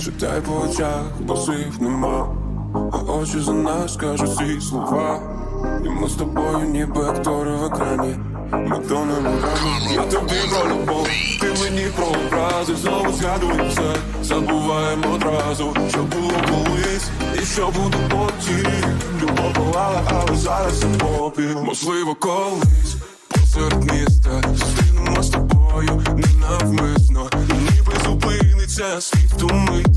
Читай по очах, бо нема, а очі за нас кажуть всі слова. І ми з тобою ніби актори в екрані. Ми тонемо в рамі. Я тобі про любов, ти мені про образи. Знову згадую все, забуваємо одразу, що було колись, і що буде потім. Любов палала, але зараз це попіл. Можливо, колись посеред міста зупиниться світ в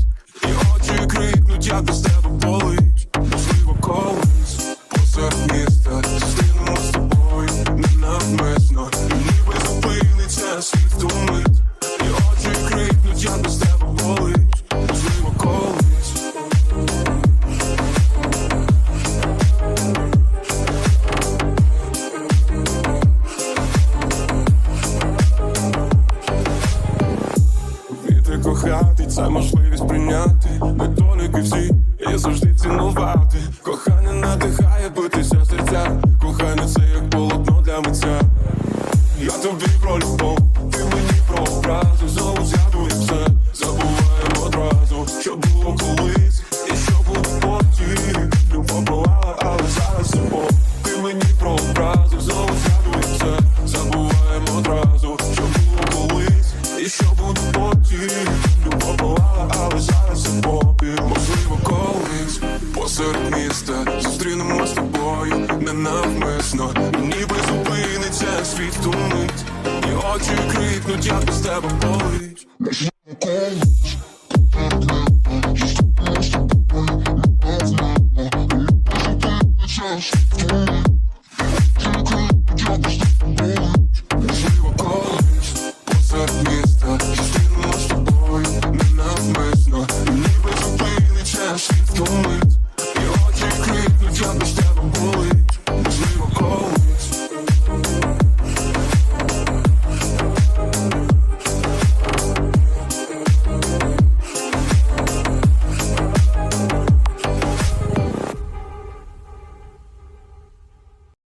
кохати, це можливість прийняти. Недоліки всі, і завжди цінувати. Кохання надихає битися серця. Кохання це як полотно для митця. Я тобі про любов, ти мені про образу, Знову згадую серед міста зустрінемо з тобою ненавмисно, ніби зупиниться світ тумить, і очі крикнуть, як без тебе болить. Just